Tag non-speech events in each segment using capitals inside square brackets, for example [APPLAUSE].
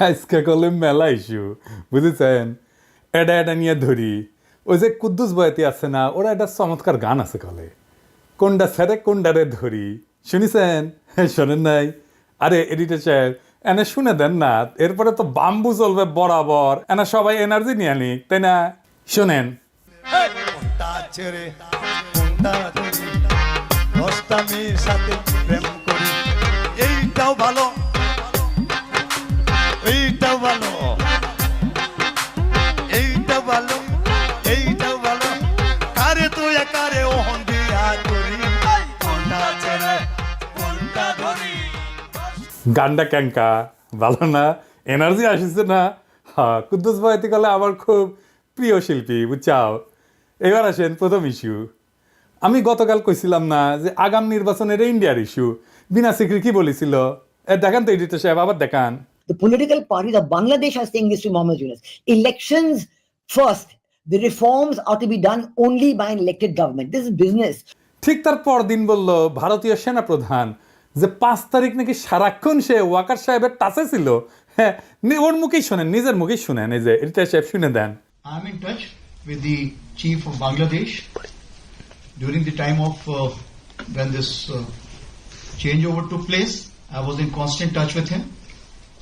আজকে করলে মেলা ইস্যু বুঝেছেন? এটা এটা নিয়ে ধরি। ওই যে কুদ্দুস বয়াতি আছে না, ওরা একটা চমৎকার গান আছে কলে কোনটা স্যারে কোনটারে ধরি। শুনিছেন? [LAUGHS] শোনেন নাই? আরে এডিটর সাহেব এনে শুনে দেন না। এরপরে তো বাম্বু চলবে বরাবর। এনা সবাই এনার্জি নিয়ে নিক, তাই না? শোনেন। এইটাও ভালো গানটা ক্যাঙ্কা ভালো না এনার্জি আসিছে না হ্যাঁ কুদ্দুস বয়াতি কলে আমার খুব প্রিয় শিল্পী বুঝছাও এবার আসেন প্রথম ইস্যু আমি গতকাল কইছিলাম না যে আগাম নির্বাচনের ইন্ডিয়ার ইস্যু বিনা সিকরি কি বলেছিল দেখান তো এডিটর সাহেব আবার দেখান The political parties of Bangladesh are saying this to Mohammed Yunus. Elections first. The reforms are to be done only by an elected government. This is business. ঠিক তার পরদিন বলল ভারতীয় সেনাপ্রধান যে পাঁচ তারিখ নাকি সারাক্ষণ সে ওয়াকার সাহেবের টাচে ছিল হ্যাঁ ওর মুখেই শোনেন নিজের মুখেই শুনেন এই যে এডিটর সাহেব শুনে দেন I'm in touch with the chief of Bangladesh during the time of uh, when this uh, changeover took place. I was in constant touch with him,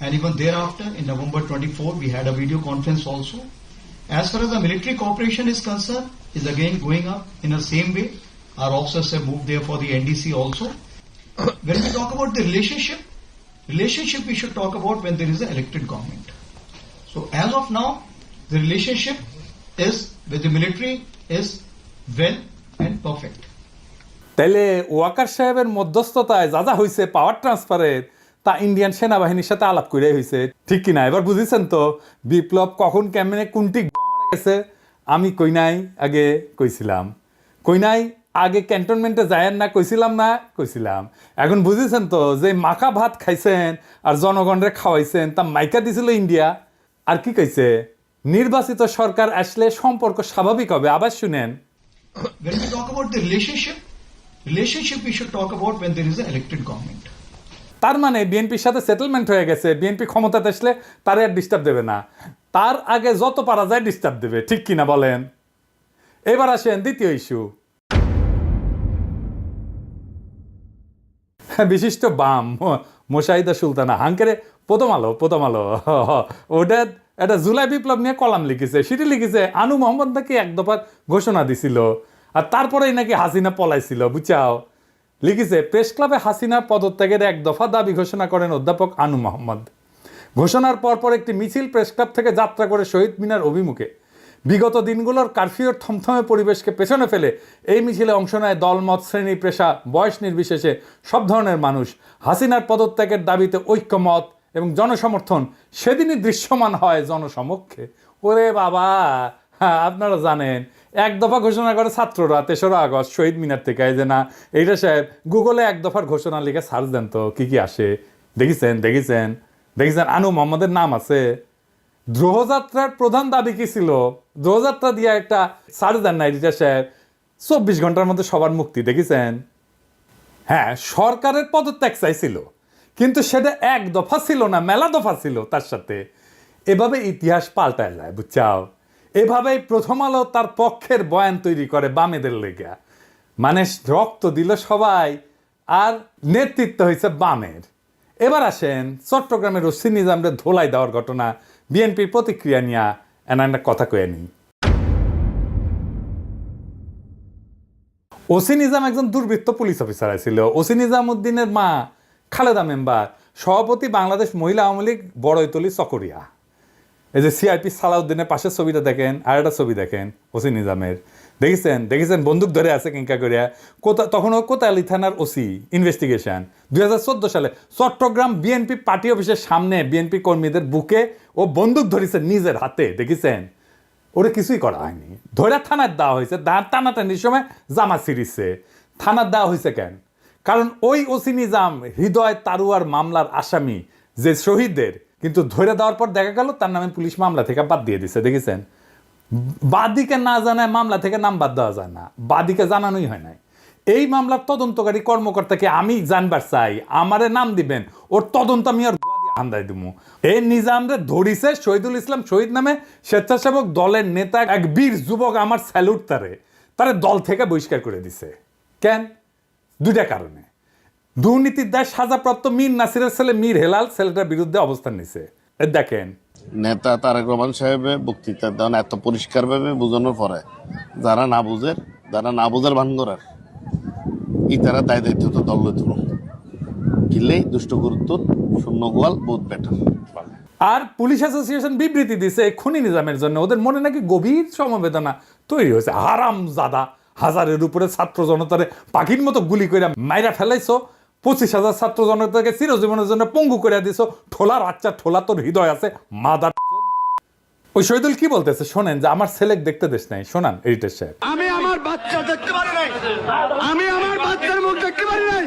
and even thereafter, in November 24, we had a video conference also. As far as the military cooperation is concerned, is again going up in the same way. Our officers have moved there for the NDC also. When we talk about the relationship, relationship we should talk about when there is an elected government. So as of now, the relationship is with the military is well and perfect. তাইলে ওয়াকার সাহেবের মধ্যস্থতায় যা যা হয়েছে পাওয়ার ট্রান্সফারের তা Indian সেনাবাহিনীর সাথে আলাপ করে হয়েছে ঠিক কিনা এবার বুঝেছেন তো বিপ্লব কখন কেমনে কোনটি গেছে আমি কই নাই আগে কইছিলাম কই নাই আগে ক্যান্টনমেন্টে যায়েন না কইছিলাম না কইছিলাম। এখন বুঝেছেন তো যে মাখা ভাত খাইছেন আর জনগণরে খাওয়াইছেন তা মাইকা দিছিল ইন্ডিয়া আর কি কইছে? নির্বাচিত সরকার আসলে সম্পর্ক স্বাভাবিক হবে। আবার শুনেন। When we talk about the relationship, relationship we should talk about when there is an elected government. তার মানে বিএনপির সাথে সেটেলমেন্ট হয়ে গেছে। বিএনপি ক্ষমতাতে আসলে তারে আর ডিস্টার্ব দেবে না। তার আগে যত পারা যায় ডিস্টার্ব দেবে। ঠিক কিনা বলেন? এবার আসেন দ্বিতীয় ইস্যু [LAUGHS] বিশিষ্ট বাম মোশাহিদা সুলতানা, হাঙ্কেরে প্রথম আলো প্রথম আলো। [LAUGHS] ওটা একটা জুলাই বিপ্লব নিয়ে কলাম লিখেছে, সেটি লিখেছে, আনু মোহাম্মদ নাকি এক দফার ঘোষণা দিছিল, আর তারপরেই নাকি হাসিনা পলাইছিল, বুঝাও। লিখেছে, প্রেস ক্লাবে হাসিনার পদত্যাগের এক দফা দাবি ঘোষণা করেন অধ্যাপক আনু মোহাম্মদ। ঘোষণার পরপর একটি মিছিল প্রেস ক্লাব থেকে যাত্রা করে শহীদ মিনার অভিমুখে। বিগত দিনগুলোর কারফিউর থমথমে পরিবেশকে পেছনে ফেলে এই মিছিলে অংশ নেয় দলমত শ্রেণি, পেশা, বয়স নির্বিশেষে সব ধরনের মানুষ। হাসিনার পদত্যাগের দাবিতে ঐক্যমত এবং জনসমর্থন সেদিনই দৃশ্যমান হয় জনসমক্ষে। ওরে বাবা হ্যাঁ আপনারা জানেন, এক দফা ঘোষণা করে ছাত্ররা তেসরা আগস্ট শহীদ মিনার থেকে যে না, এইটা সাহেব, গুগলে এক দফার ঘোষণা লিখে সার্চ দেন তো, কি কি আসে? দেখেছেন দেখেছেন দেখেছেন, আনু মোহাম্মদের নাম আছে? দ্রোহযাত্রার প্রধান দাবি কি ছিল? দ্রোহযাত্রা দিয়ে একটা সার্চ দেন না এডিটার সাহেব চব্বিশ ঘণ্টার মধ্যে সবার মুক্তি, দেখেছেন? হ্যাঁ সরকারের পদত্যাগ চাইছিল, কিন্তু সেটা এক দফা ছিল না, মেলা দফা ছিল তার সাথে। এভাবে ইতিহাস পাল্টায় যায়, বুঝছাও? এভাবেই প্রথম আলো তার পক্ষের বয়ান তৈরি করে বামেদের লেগা। মানে রক্ত দিল সবাই, আর নেতৃত্ব হয়েছে বামের। এবার আসেন, চট্টগ্রামের ওসি নিজামরে ধোলাই দেওয়ার ঘটনা। বিএনপির প্রতিক্রিয়া নিয়ে এনা একটা কথা কয়ে নিই। ওসি নিজাম একজন দুর্বৃত্ত পুলিশ অফিসার আছিল। ওসি নিজাম উদ্দিনের মা খালেদা মেম্বার, সভাপতি বাংলাদেশ মহিলা আওয়ামী লীগ, বড়ইতলি, চকরিয়া। এই যে সিআইপি সালাউদ্দিনের পাশের ছবিটা দেখেন আর একটা ছবি দেখেন ওসি নিজামের। দেখেছেন দেখেছেন বন্দুক ধরে আছে কিঙ্কা করিয়া কোথা তখন ও কোতালি থানার ওসি ইনভেস্টিগেশন দুই হাজার চোদ্দ সালে চট্টগ্রাম বিএনপি পার্টি অফিসের সামনে বিএনপি কর্মীদের বুকে ও বন্দুক ধরেছে নিজের হাতে, দেখেছেন? ওরে কিছুই করা হয়নি। ধরে থানার দেওয়া হয়েছে টানাটানির সময় জামা ছিঁড়িছে। থানার দেওয়া হয়েছে কেন? কারণ ওই ওসি নিজাম, হৃদয় তারুয়ার মামলার আসামি, যে শহীদদের, কিন্তু ধরে দেওয়ার পর দেখা গেল তার নামে পুলিশ মামলা থেকে বাদ দিয়ে দিছে, দেখেছেন? বাদিকে না জানায় মামলা থেকে নাম বাদ দেওয়া যায় না। বাদিকে জানানোই হয় নাই। এই মামলার তদন্তকারী কর্মকর্তাকে আমি জানবার চাই। আমারে নাম দিবেন, ওর তদন্ত আমি আর আন্দাই দিমু। এই নিজামরে ধরিছে শহীদুল ইসলাম শহীদ নামে স্বেচ্ছাসেবক দলের নেতা এক বীর যুবক আমার স্যালুট তারে। তারে দল থেকে বহিষ্কার করে দিছে। কেন? দুইটা কারণে। দুর্নীতির দায় সাজাপ্রাপ্ত মীর নাসিরের ছেলে মীর হেলাল, ছেলেটার বিরুদ্ধে অবস্থান নিছে। এ দেখেন নেতা তারেক রহমান সাহেবের বক্তৃতা দেন এত পরিষ্কারভাবে বোঝানোর পরে, যারা না বুঝের যারা না বুঝার ভান করার ই তারা দায় দায়িত্ব তো দল লইত কিনলেই দুষ্ট গুরুত্ব, শূন্য গোয়াল, বহুত বেটার আর পুলিশ অ্যাসোসিয়েশন বিবৃতি দিছে এই খুনি নিজামের জন্য। ওদের মনে নাকি গভীর সমবেদনা তৈরি হয়েছে। হারাম জাদা হাজারের উপরে ছাত্র জনতারে পাখির মতো গুলি করে মাইরা ফেলাইছো। পঁচিশ হাজার ছাত্র জনতাকে চিরজীবনের জন্য পঙ্গু করে দিছো। ঠোলা বাচ্চা ঠোলা তোর হৃদয় আছে মাদার ওই শহীদুল কি বলতেছে? শোনেন যে আমার ছেলে দেখতে দেশ নাই। শোনান এডিটার সাহেব। আমি আমার বাচ্চা দেখতে পারি নাই। আমি আমার বাচ্চার মুখ দেখতে পারি নাই।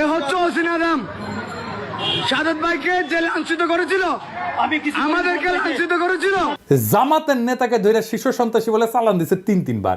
এ হচ্ছে ওসিনারাম সাদত ভাইকে যে লাঞ্ছিত করেছিল আমাদেরকে লাঞ্ছিত করেছিল। জামাতের নেতাকে ধরে শিশু সন্ত্রাসী বলে চালান দিছে তিন তিনবার।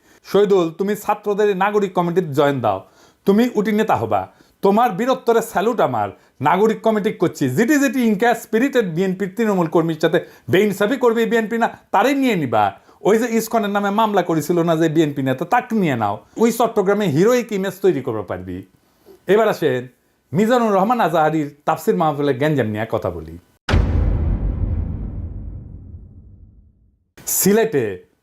শহীদুল, তুমি ছাত্রদের নাগরিক কমিটির জয়েন দাও। তুমি উটি নেতা হবা। তোমার বীরত্বরে স্যালুট আমার। নাগরিক কমিটি করছি। যেটি যেটি ইনকা স্পিরিটেড বিএনপির তৃণমূল কর্মীর সাথে বেইনসাফি করবে বিএনপি না, তারই নিয়ে নিবা। ওই যে ইসকনের নামে মামলা করেছিল না যে বিএনপি নেতা, তাকে নিয়ে নাও। ওই চট্টগ্রামে হিরোইক ইমেজ তৈরি করতে পারবি। এবার আসেন মিজানুর রহমান আজাহারির তাফসির মাহফিলের গ্যাঞ্জাম নিয়ে কথা বলি। সিলেটে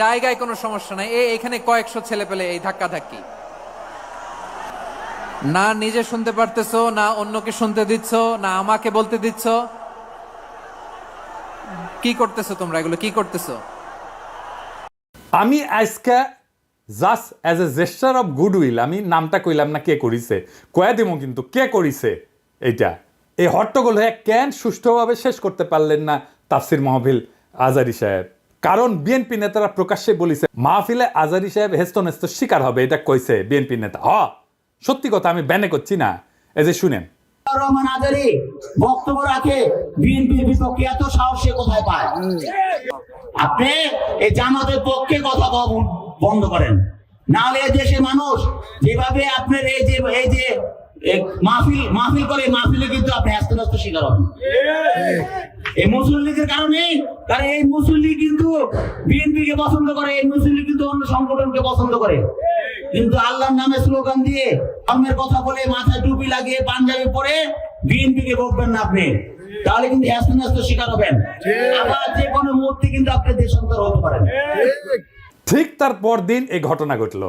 জায়গায় কোনো সমস্যা নাই। এখানে কয়েকশো ছেলে পেলে এই ধাক্কা ধাক্কি না নিজে শুনতে পারতেছো, না অন্যকে শুনতে দিচ্ছ, না আমাকে বলতে দিচ্ছ। কি করতেছো তোমরা এগুলো? কি করতেছো? আমি আজকে just as a gesture of goodwill আমি নামটা কইলাম না কে করিছে, কয়া দিব কিন্তু কে করিছে এইটা। এই হট্টগোল হয়ে কেন সুষ্ঠুভাবে শেষ করতে পারলেন না তাফসির মাহফিল আজারি সাহেব? কারণ বিএনপি নেতারা প্রকাশ্যে বলিছে, মাহফিলে আজারি সাহেব হেস্ত নেস্ত শিকার হবে এটা কইছে বিএনপি নেতা। হ, সত্যি কথা, আমি ব্যানে করছি না। এই যে শুনেন। বক্তব্য রাখে বন্ধ করেন। নাহলে দেশের মানুষ যেভাবে আপনার এই যে এই যে মাহফিল মাহফিল করে মাহফিলে কিন্তু আপনি আস্তে আস্তে শিকার হবেন। এই মুসলিম লীগের কারণে কারণ এই মুসলিম লীগ কিন্তু বিএনপি কে পছন্দ করে এই মুসলিম লীগ কিন্তু অন্য সংগঠনকে পছন্দ করে। কিন্তু আল্লাহর নামে স্লোগান দিয়ে ধর্মের কথা বলে মাথায় টুপি লাগিয়ে পাঞ্জাবি পরে বিএনপি কে বকবেন না আপনি। তাহলে কিন্তু আস্তে আস্তে শিকার হবেন। আবার যে কোনো মুহূর্তে কিন্তু আপনি দেশান্তর হতে পারেন। ঠিক। তার পর দিন এই ঘটনা ঘটলো।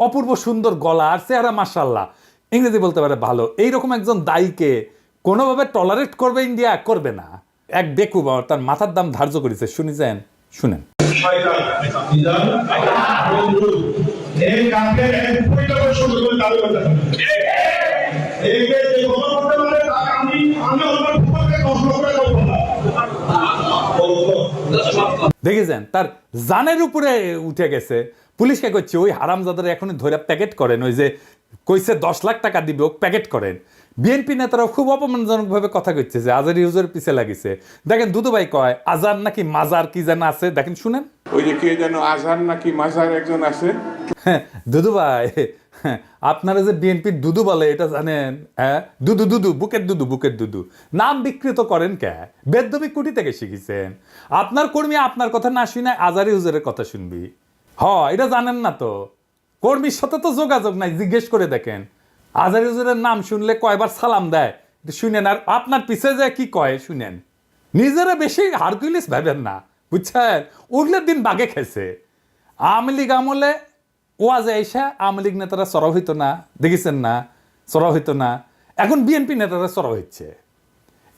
অপূর্ব সুন্দর গলা আর চেহারা মাসাল্লাহ ইংরেজি বলতে পারে ভালো। এইরকম একজন দায়ীকে কোনোভাবে টলারেট করবে ইন্ডিয়া করবে না। এক বেকুব তার মাথার দাম ধার্য করেছে। শুনেছেন? শুনেন। শয়তান দেখেছেন? তার জানের উপরে উঠে গেছে। পুলিশকে করছে ওই হারামজাদার এখনই ধরে প্যাকেট করেন। ওই যে কইছে দশ লাখ টাকা দিবে ও প্যাকেট করেন। বিএনপি নেতারাও খুব অপমানজনকভাবে কথা কইছে যে আজার ইউজের পিছে লাগিছে। দেখেন দুদুভাই কয় আজার নাকি মাজার কি যেন আছে? দেখেন শুনেন। ওই যে কে যেন আজহার নাকি মাজার একজন আছে। হ্যাঁ, দুদু ভাই হ্যাঁ, [LAUGHS] আপনারা যে বিএনপির দুদু বলে, এটা জানেন হ্যাঁ দুদু দুদু, বুকের দুদু বুকের দুদু। নাম বিকৃত করেন কে? বেদবি কুটি থেকে শিখেছেন। আপনার কর্মী আপনার কথা না শুনে আজারি হুজুরের কথা শুনবি। হ, এটা জানেন না তো। কর্মীর সাথে তো যোগাযোগ নাই, জিজ্ঞেস করে দেখেন। আজারি হুজুরের নাম শুনলে কয়বার সালাম দেয়? শুনেন আর আপনার পিছে যে কি কয়, শুনেন। নিজেরা বেশি হারকুলিস ভাবেন না, বুঝছেন? উঠলে দিন বাগে খেছে আমলে ওয়াজে এসে আওয়ামী লীগ নেতারা সরব হইতো না, দেখেছেন না সরব হইতো না। এখন বিএনপি নেতারা সরব হচ্ছে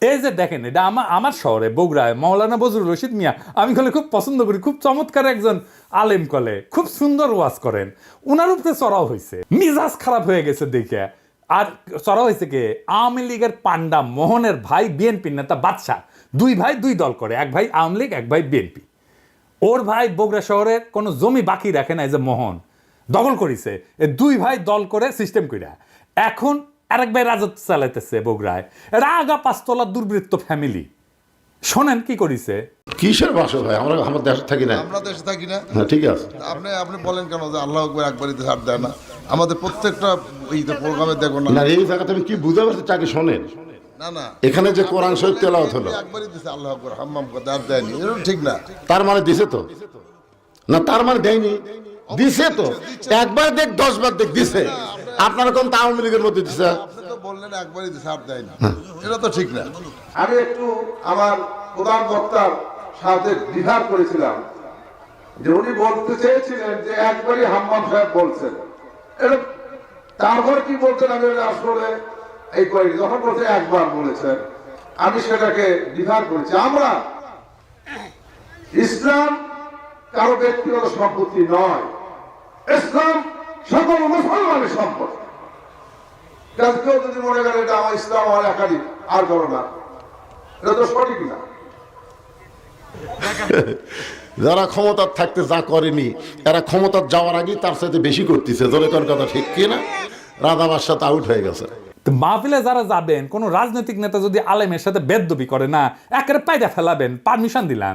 এই যে দেখেন, এটা আমার আমার শহরে, বগুড়ায় মৌলানা বজরুল রশিদ মিয়া, আমি কলে খুব পছন্দ করি, খুব চমৎকার একজন আলেম কলে, খুব সুন্দর ওয়াজ করেন। ওনার উপরে চড়াও হয়েছে মিজাজ খারাপ হয়ে গেছে দেখে। আর চড়াও হয়েছে কে? আওয়ামী লীগের পান্ডা মোহনের ভাই বিএনপি নেতা বাদশাহ। দুই ভাই, দুই দল করে, এক ভাই আওয়ামী লীগ, এক ভাই বিএনপি। ওর ভাই বগুড়া শহরের কোনো জমি বাকি রাখে না এই যে মোহন। দখল করিছে। এ দুই ভাই দল করে সিস্টেম কইরা। এখন আরেক ভাই রাজত্ব চালাইতেছে বগুড়ায়। এরা আগা পাঁচতলা দুর্বৃত্ত ফ্যামিলি শোনেন কি করিছে? কিসের বাসা ভাই? আমরা আমার দেশে থাকি না। আমরা দেশে থাকি না। হ্যাঁ ঠিক আছে। আপনি আপনি বলেন কেন যে আল্লাহ আকবর একবারই তো ছাড় দেয় না? আমাদের প্রত্যেকটা এই প্রোগ্রামে দেখো না। না এই জায়গাতে আমি কি বুঝতে পারছি তাকে শোনেন? না না। এখানে যে কোরআন শরীফ তেলাওয়াত হলো। একবারই দিছে আল্লাহ আকবর হাম্মাম কথা আর দেয়নি। এরকম ঠিক না। তার মানে দিছে তো? না তার মানে দেয়নি। দিছে তো? একবার দেখ দশ বার দেখ দিছে। আপনারা কোন আওয়ামী লীগের মধ্যে দিছে? বললেন একবারই দিছে আর দেয়নি এটা তো ঠিক না। আমি একটু আমার প্রধান বক্তার সাথে দ্বিধার করেছিলাম যে উনি বলতে চেয়েছিলেন যে একবারই হাম্মাম সাহেব বলছেন। এটা তারপর কি বলছেন আমি আসলে এই করি যখন বলছে একবার বলেছেন আমি সেটাকে দ্বিধার করেছি। আমরা ইসলাম কারও ব্যক্তিগত সম্পত্তি নয়। ইসলাম সকল মুসলমানের সম্পদ। কেউ যদি মনে করে এটা আমার ইসলাম আমার একাধিক আর করো না। এটা তো সঠিক না। যারা ক্ষমতার থাকতে যা করেনি এরা ক্ষমতার যাওয়ার আগেই তার সাথে বেশি করতেছে। জোরে কথা ঠিক কি না? রাধাবার সাথে আউট হয়ে গেছে। তো মাহফিলে যারা যাবেন কোনো রাজনৈতিক নেতা যদি আলেমের সাথে বেদবি করে না একেবারে পায়দা ফেলাবেন পারমিশন দিলাম।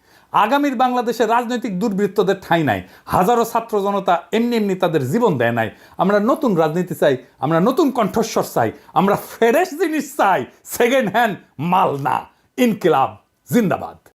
আগামীর বাংলাদেশে রাজনৈতিক দুর্বৃত্তদের ঠাঁই নাই। হাজারো ছাত্র জনতা এমনি এমনি তাদের জীবন দেয় নাই। আমরা নতুন রাজনীতি চাই, আমরা নতুন কণ্ঠস্বর চাই, আমরা ফ্রেশ জিনিস চাই। সেকেন্ড হ্যান্ড মাল না। ইনকিলাব, জিন্দাবাদ।